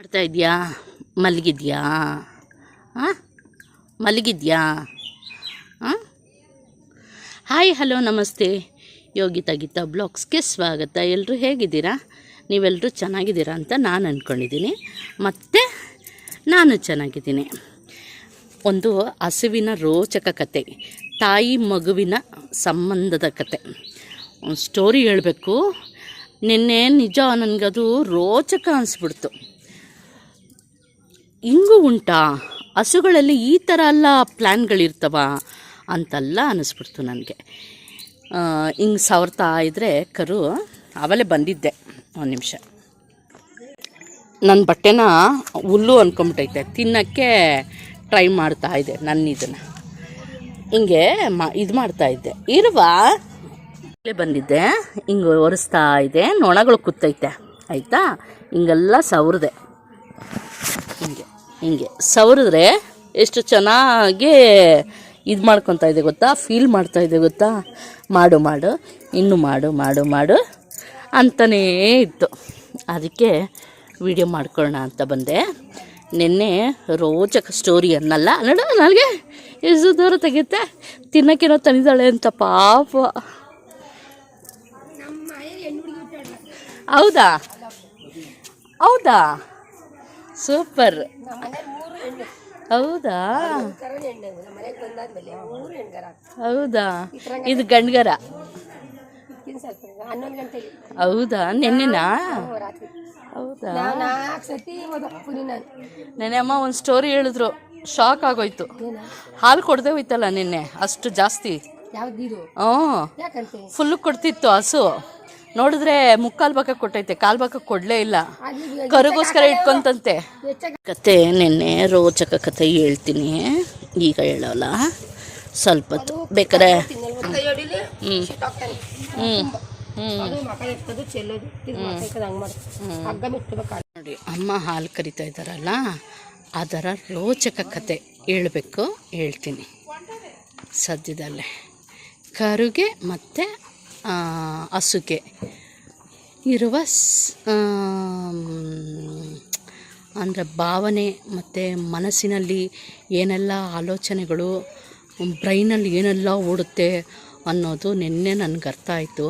ಮಾಡ್ತಾ ಇದೆಯಾ? ಮಲಗಿದ್ಯಾ? ಹಾಂ ಮಲಗಿದ್ಯಾ? ಹಾಂ ಹಾಯ್, ಹಲೋ, ನಮಸ್ತೆ. ಯೋಗಿತಾ ಗೀತಾ ಬ್ಲಾಗ್ಸ್ಗೆ ಸ್ವಾಗತ. ಎಲ್ಲರೂ ಹೇಗಿದ್ದೀರಾ? ನೀವೆಲ್ಲರೂ ಚೆನ್ನಾಗಿದ್ದೀರಾ ಅಂತ ನಾನು ಅಂದ್ಕೊಂಡಿದ್ದೀನಿ ಮತ್ತು ನಾನು ಚೆನ್ನಾಗಿದ್ದೀನಿ. ಒಂದು ಹಸುವಿನ ರೋಚಕ ಕತೆ, ತಾಯಿ ಮಗುವಿನ ಸಂಬಂಧದ ಕತೆ. ಸ್ಟೋರಿ ಹೇಳಬೇಕು. ನಿನ್ನೆ ನಿಜ ನನಗದು ರೋಚಕ ಅನಿಸ್ಬಿಡ್ತು. ಹಿಂಗೂ ಉಂಟಾ? ಹಸುಗಳಲ್ಲಿ ಈ ಥರ ಎಲ್ಲ ಪ್ಲ್ಯಾನ್ಗಳಿರ್ತವ ಅಂತೆಲ್ಲ ಅನ್ನಿಸ್ಬಿಡ್ತು ನನಗೆ. ಹಿಂಗೆ ಸವರ್ತಾ ಇದ್ದರೆ ಕರು ಅವಲೇ ಬಂದಿದ್ದೆ ಒಂದು ನಿಮಿಷ. ನನ್ನ ಬಟ್ಟೆನ ಹುಲ್ಲು ಅಂದ್ಕೊಂಬಿಟ್ಟೈತೆ ತಿನ್ನೋಕ್ಕೆ ಟ್ರೈ ಮಾಡ್ತಾ ಇದ್ದೆ ನನ್ನ ಇದನ್ನು. ಹಿಂಗೆ ಮಾ, ಇದು ಮಾಡ್ತಾ ಇದ್ದೆ. ಇರುವ? ಬಂದಿದ್ದೆ ಹಿಂಗೆ ಒರೆಸ್ತಾ ಇದೆ ನೊಣಗಳು ಕೂತೈತೆ ಆಯಿತಾ? ಹಿಂಗೆಲ್ಲ ಸವರಿದೆ. ಹಿಂಗೆ ಸವರಿದ್ರೆ ಎಷ್ಟು ಚೆನ್ನಾಗಿ ಇದು ಮಾಡ್ಕೊತಾ ಇದೆ ಗೊತ್ತಾ? ಫೀಲ್ ಮಾಡ್ತಾ ಇದೆ ಗೊತ್ತಾ? ಮಾಡು ಮಾಡು, ಇನ್ನು ಮಾಡು ಮಾಡು ಮಾಡು ಅಂತಲೇ ಇತ್ತು. ಅದಕ್ಕೆ ವಿಡಿಯೋ ಮಾಡ್ಕೊಳ್ಳೋಣ ಅಂತ ಬಂದೆ. ನಿನ್ನೆ ರೋಚಕ ಸ್ಟೋರಿ ಅನ್ನಲ್ಲ? ನೋಡ, ನನಗೆ ಎಷ್ಟು ದೂರ ತೆಗೆಯುತ್ತೆ? ತಿನ್ನೋಕ್ಕೇನೋ ತಂದಿದ್ದಾಳೆ ಅಂತ ಪಾಪ. ಹೌದಾ? ಹೌದಾ? ಸೂಪರ್. ಹೌದಾ? ಹೌದಾ? ಇದು ಗಂಡ್ಗರ. ಹೌದಾ? ನೆನ್ನೆನಾ? ಹೌದಾ? ನೆನೆ ಅಮ್ಮ ಒಂದು ಸ್ಟೋರಿ ಹೇಳಿದ್ರು. ಶಾಕ್ ಆಗೋಯ್ತು. ಹಾಲು ಕೊಡದೆ ಹೋಯ್ತಲ್ಲ ನಿನ್ನೆ? ಅಷ್ಟು ಜಾಸ್ತಿ. ಫುಲ್ ಹ್ಞೂ ಫುಲ್ ಕೊಡ್ತಿತ್ತು ಹಸು. ನೋಡಿದ್ರೆ ಮುಕ್ಕಾಲು ಭಾಗ ಕೊಟ್ಟೈತೆ ಕಾಲು ಭಾಗ ಕೊಡಲೇ ಇಲ್ಲ. ಕರುಗೋಸ್ಕರ ಇಟ್ಕೊಂತಂತೆ. ಕತೆ ನಿನ್ನೆ ರೋಚಕ ಕತೆ ಹೇಳ್ತೀನಿ. ಈಗ ಹೇಳೋಲ್ಲ. ಸ್ವಲ್ಪ ಬೇಕಾದ್ರೆ ಹ್ಞೂ ಹ್ಞೂ ನೋಡಿ ಅಮ್ಮ ಹಾಲು ಕರಿತಾ ಇದ್ದಾರಲ್ಲ ಅದರ ರೋಚಕ ಕತೆ ಹೇಳಬೇಕು ಹೇಳ್ತೀನಿ. ಸದ್ಯದಲ್ಲೇ. ಕರುಗೆ ಮತ್ತು ಹಸುಗೆ. ಇರುವ ಅಂದರೆ ಭಾವನೆ ಮತ್ತು ಮನಸ್ಸಿನಲ್ಲಿ ಏನೆಲ್ಲ ಆಲೋಚನೆಗಳು, ಬ್ರೈನಲ್ಲಿ ಏನೆಲ್ಲ ಓಡುತ್ತೆ ಅನ್ನೋದು ನಿನ್ನೆ ನನಗೆ ಅರ್ಥ ಆಯಿತು.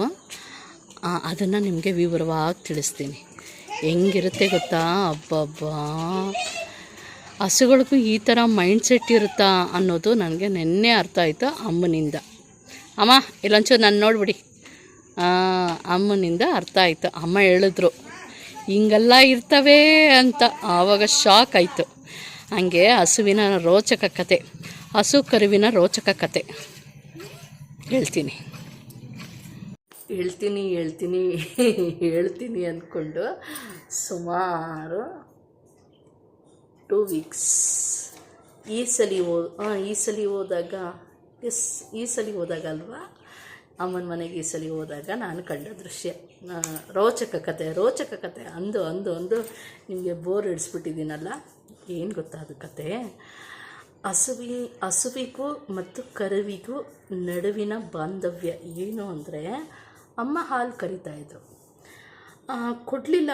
ಅದನ್ನು ನಿಮಗೆ ವಿವರವಾಗಿ ತಿಳಿಸ್ತೀನಿ. ಹೆಂಗಿರುತ್ತೆ ಗೊತ್ತಾ? ಅಬ್ಬಬ್ಬಾ! ಹಸುಗಳಿಗೂ ಈ ಥರ ಮೈಂಡ್ ಸೆಟ್ ಇರುತ್ತಾ ಅನ್ನೋದು ನನಗೆ ನಿನ್ನೆ ಅರ್ಥ ಆಯಿತು ಅಮ್ಮನಿಂದ. ಅಮ್ಮ ಇಲ್ಲೊಂಚೂರು ನಾನು ನೋಡ್ಬಿಡಿ. ಅಮ್ಮನಿಂದ ಅರ್ಥ ಆಯಿತು. ಅಮ್ಮ ಹೇಳಿದ್ರು, ಹಿಂಗೆಲ್ಲ ಇರ್ತವೆ ಅಂತ. ಆವಾಗ ಶಾಕ್ ಆಯಿತು. ಹಂಗೆ ಹಸುವಿನ ರೋಚಕ ಕತೆ, ಹಸು ಕರುವಿನ ರೋಚಕ ಕತೆ. ಹೇಳ್ತೀನಿ. ಹೇಳ್ತೀನಿ ಹೇಳ್ತೀನಿ ಹೇಳ್ತೀನಿ ಅಂದ್ಕೊಂಡು ಸುಮಾರು ಟೂ ವೀಕ್ಸ್ ಈ ಸಲ ಹೋ ಈ ಸಲ ಹೋದಾಗ, ಎಸ್, ಈ ಸಲ ಹೋದಾಗ ಅಲ್ವಾ ಅಮ್ಮನ ಮನೆಗೆ ಈ ಸಲ ಹೋದಾಗ ನಾನು ಕಂಡ ದೃಶ್ಯ. ರೋಚಕ ಕತೆ ರೋಚಕ ಕತೆ. ಅಂದು ಅಂದು ಅಂದು ನಿಮಗೆ ಬೋರ್ ಹಿಡಿಸ್ಬಿಟ್ಟಿದ್ದೀನಲ್ಲ? ಏನು ಗೊತ್ತಾ ಅದು ಕತೆ? ಹಸುವಿ, ಹಸುವಿಗೂ ಮತ್ತು ಕರುವಿಗೂ ನಡುವಿನ ಬಾಂಧವ್ಯ ಏನು ಅಂದರೆ, ಅಮ್ಮ ಹಾಲು ಕರಿತಾಯಿದ್ರು ಕೊಡಲಿಲ್ಲ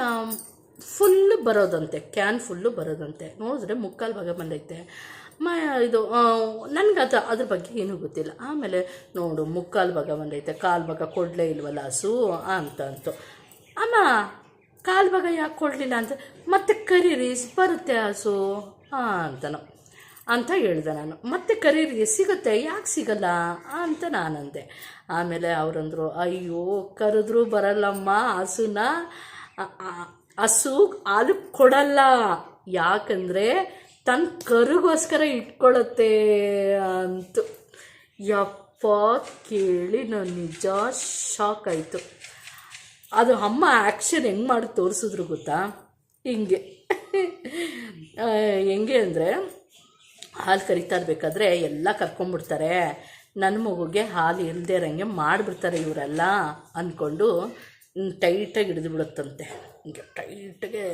ಫುಲ್ಲು ಬರೋದಂತೆ ಕ್ಯಾನ್ ಫುಲ್ಲು ಬರೋದಂತೆ. ನೋಡಿದ್ರೆ ಮುಕ್ಕಾಲು ಭಾಗ ಬಂದೈತೆ. ಮ, ಇದು ನನಗೆ ಅದು, ಅದ್ರ ಬಗ್ಗೆ ಏನೂ ಗೊತ್ತಿಲ್ಲ. ಆಮೇಲೆ ನೋಡು, ಮುಕ್ಕಾಲು ಭಾಗ ಬಂದೈತೆ. ಕಾಲು ಭಾಗ ಕೊಡಲೇ ಇಲ್ವಲ್ಲ ಹಸು, ಅಂತ ಅಂತು. ಅಮ್ಮ, ಕಾಲು ಭಾಗ ಯಾಕೆ ಕೊಡಲಿಲ್ಲ ಅಂತ? ಮತ್ತೆ ಕರೀರಿ, ಬರುತ್ತೆ ಹಸು ಹಾಂ ಅಂತನೋ. ಅಂತ ಹೇಳಿದೆ ನಾನು. ಮತ್ತೆ ಕರೀರಿ, ಸಿಗುತ್ತೆ, ಯಾಕೆ ಸಿಗಲ್ಲ, ಅಂತ ನಾನಂದೆ. ಆಮೇಲೆ ಅವರಂದರು, ಅಯ್ಯೋ, ಕರೆದ್ರೂ ಬರಲ್ಲಮ್ಮ ಹಸುನ. ಹಸು ಹಾಲು ಕೊಡಲ್ಲ. ಯಾಕಂದರೆ ತನ್ನ ಕರುಗೋಸ್ಕರ ಇಟ್ಕೊಳತ್ತೆ ಅಂತು. ಯಪ್ಪ, ಕೇಳಿ, ನಾನು ನಿಜ ಶಾಕ್ ಆಯಿತು. ಅದು ಅಮ್ಮ ಆ್ಯಕ್ಷನ್ ಹೆಂಗೆ ಮಾಡಿ ತೋರಿಸಿದ್ರು ಗೊತ್ತಾ? ಹಿಂಗೆ. ಹೆಂಗೆ ಅಂದರೆ, ಹಾಲು ಕರಿತಾ ಇರಬೇಕಾದ್ರೆ ಎಲ್ಲ ಕರ್ಕೊಂಡ್ಬಿಡ್ತಾರೆ ನನ್ನ ಮಗುಗೆ ಹಾಲು ಇಲ್ಲದೆ ಇರೋಂಗೆ ಮಾಡಿಬಿಡ್ತಾರೆ ಇವರೆಲ್ಲ ಅಂದ್ಕೊಂಡು ಟೈಟಾಗಿ ಹಿಡಿದು ಬಿಡುತ್ತಂತೆ. ಹಿಂಗೆ ಟೈಟಾಗೆ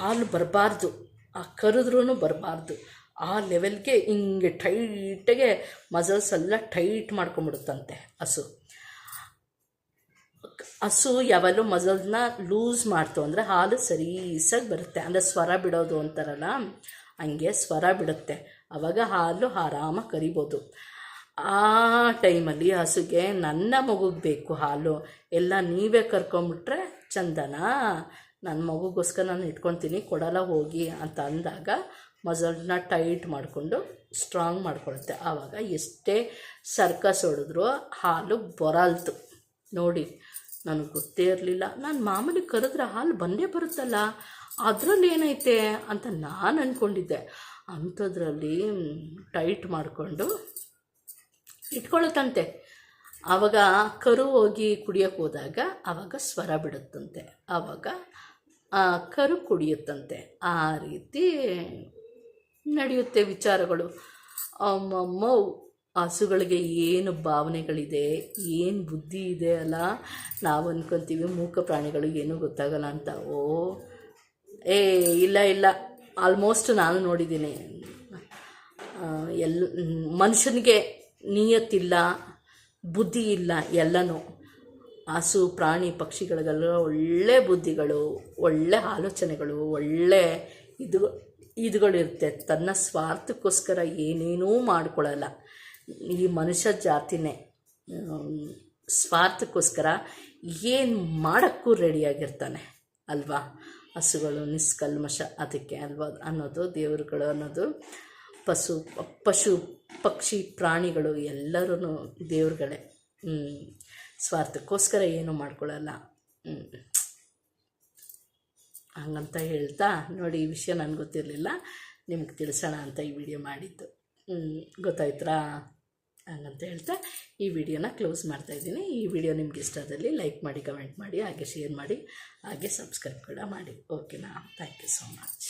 ಹಾಲು ಬರಬಾರ್ದು, ಆ ಕರೆದ್ರೂ ಬರಬಾರ್ದು. ಆ ಲೆವೆಲ್ಗೆ ಹಿಂಗೆ ಟೈಟಾಗೆ ಮಸಲ್ಸ್ ಎಲ್ಲ ಟೈಟ್ ಮಾಡ್ಕೊಂಬಿಡುತ್ತಂತೆ ಹಸು. ಹಸು ಯಾವಾಗಲೂ ಮಸಲ್ನ ಲೂಸ್ ಮಾಡ್ತು ಅಂದರೆ ಹಾಲು ಸರೀಸಾಗಿ ಬರುತ್ತೆ. ಅಂದರೆ ಸ್ವರ ಬಿಡೋದು ಅಂತಾರಲ್ಲ, ಹಂಗೆ ಸ್ವರ ಬಿಡುತ್ತೆ. ಆವಾಗ ಹಾಲು ಆರಾಮಾಗಿ ಕರಿಬೋದು. ಆ ಟೈಮಲ್ಲಿ ಹಸುಗೆ ನನ್ನ ಮಗುಗೆ ಬೇಕು ಹಾಲು. ಎಲ್ಲ ನೀವೇ ಕರ್ಕೊಂಬಿಟ್ರೆ ಚಂದನಾ? ನನ್ನ ಮಗುಗೋಸ್ಕರ ನಾನು ಇಟ್ಕೊತೀನಿ ಕೊಡಲ್ಲ ಹೋಗಿ ಅಂತ ಅಂದಾಗ ಮಸಲ್ನ ಟೈಟ್ ಮಾಡಿಕೊಂಡು ಸ್ಟ್ರಾಂಗ್ ಮಾಡ್ಕೊಳುತ್ತೆ. ಆವಾಗ ಎಷ್ಟೇ ಸರ್ಕಸ್ ಹೊಡೆದ್ರು ಹಾಲು ಬರಲ್ತು. ನೋಡಿ, ನನಗೆ ಗೊತ್ತೇ ಇರಲಿಲ್ಲ. ನಾನು ಮಾಮೂಲಿ ಕರೆದ್ರೆ ಹಾಲು ಬಂದೇ ಬರುತ್ತಲ್ಲ, ಅದರಲ್ಲಿ ಏನೈತೆ ಅಂತ ನಾನು ಅಂದ್ಕೊಂಡಿದ್ದೆ ಅಂಥದ್ರಲ್ಲಿ ಟೈಟ್ ಮಾಡಿಕೊಂಡು ಇಟ್ಕೊಳ್ಳುತ್ತಂತೆ. ಆವಾಗ ಕರು ಹೋಗಿ ಕುಡಿಯೋಕ್ಕೆ ಹೋದಾಗ ಆವಾಗ ಸ್ವರ ಬಿಡುತ್ತಂತೆ. ಆವಾಗ ಕರು ಕುಡಿಯುತ್ತಂತೆ. ಆ ರೀತಿ ನಡೆಯುತ್ತೆ ವಿಚಾರಗಳು. ಮೌ ಹಸುಗಳಿಗೆ ಏನು ಭಾವನೆಗಳಿದೆ? ಏನು ಬುದ್ಧಿ ಇದೆ ಅಲ್ಲ? ನಾವು ಅಂದ್ಕೊತೀವಿ ಮೂಕ ಪ್ರಾಣಿಗಳು ಏನೂ ಗೊತ್ತಾಗಲ್ಲ ಅಂತ. ಓ, ಏ, ಇಲ್ಲ ಇಲ್ಲ. ಆಲ್ಮೋಸ್ಟ್ ನಾನು ನೋಡಿದ್ದೀನಿ. ಎಲ್, ಮನುಷ್ಯನಿಗೆ ನಿಯತ್ತಿಲ್ಲ. ಬುದ್ಧಿ ಇಲ್ಲ ಎಲ್ಲನೂ. ಹಸು, ಪ್ರಾಣಿ, ಪಕ್ಷಿಗಳಿಗೆಲ್ಲ ಒಳ್ಳೆ ಬುದ್ಧಿಗಳು, ಒಳ್ಳೆ ಆಲೋಚನೆಗಳು, ಒಳ್ಳೆ ಇದು, ಇದುಗಳಿರುತ್ತೆ. ತನ್ನ ಸ್ವಾರ್ಥಕ್ಕೋಸ್ಕರ ಏನೇನೂ ಮಾಡ್ಕೊಳ್ಳಲ್ಲ. ಈ ಮನುಷ್ಯ ಜಾತಿನೇ. ಸ್ವಾರ್ಥಕ್ಕೋಸ್ಕರ ಏನು ಮಾಡೋಕ್ಕೂ ರೆಡಿಯಾಗಿರ್ತಾನೆ. ಅಲ್ವಾ? ಹಸುಗಳು, ನಿಷ್ಕಲ್ಮಶ, ಅದಕ್ಕೆ ಅಲ್ವಾ ಅನ್ನೋದು, ದೇವರುಗಳು ಅನ್ನೋದು. ಪಶು ಪಶು ಪಕ್ಷಿ ಪ್ರಾಣಿಗಳು ಎಲ್ಲರೂ ದೇವ್ರುಗಳೇ. ಸ್ವಾರ್ಥಕ್ಕೋಸ್ಕರ ಏನೂ ಮಾಡ್ಕೊಳ್ಳಲ್ಲ. ಹಂಗಂತ ಹೇಳ್ತಾ ನೋಡಿ ಈ ವಿಷಯ ನನಗೆ ಗೊತ್ತಿರಲಿಲ್ಲ. ನಿಮ್ಗೆ ತಿಳಿಸೋಣ ಅಂತ ಈ ವಿಡಿಯೋ ಮಾಡಿದ್ದು. ಗೊತ್ತಾಯ್ತಾ ಹಂಗಂತ ಹೇಳ್ತಾ ಈ ವಿಡಿಯೋನ ಕ್ಲೋಸ್ ಮಾಡ್ತಾಯಿದ್ದೀನಿ ಈ ವಿಡಿಯೋ ನಿಮ್ಗೆ ಇಷ್ಟ ಆದಲ್ಲಿ ಲೈಕ್ ಮಾಡಿ, ಕಮೆಂಟ್ ಮಾಡಿ, ಹಾಗೆ ಶೇರ್ ಮಾಡಿ, ಹಾಗೆ ಸಬ್ಸ್ಕ್ರೈಬ್ ಕೂಡ ಮಾಡಿ. ಓಕೆನಾ? Thank you so much.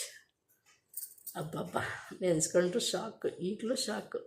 ಅಬ್ಬಬ್ಬ ನೆನೆಸ್ಕೊಂಡ್ರು ಶಾಕು ಈಗಲೂ ಶಾಕು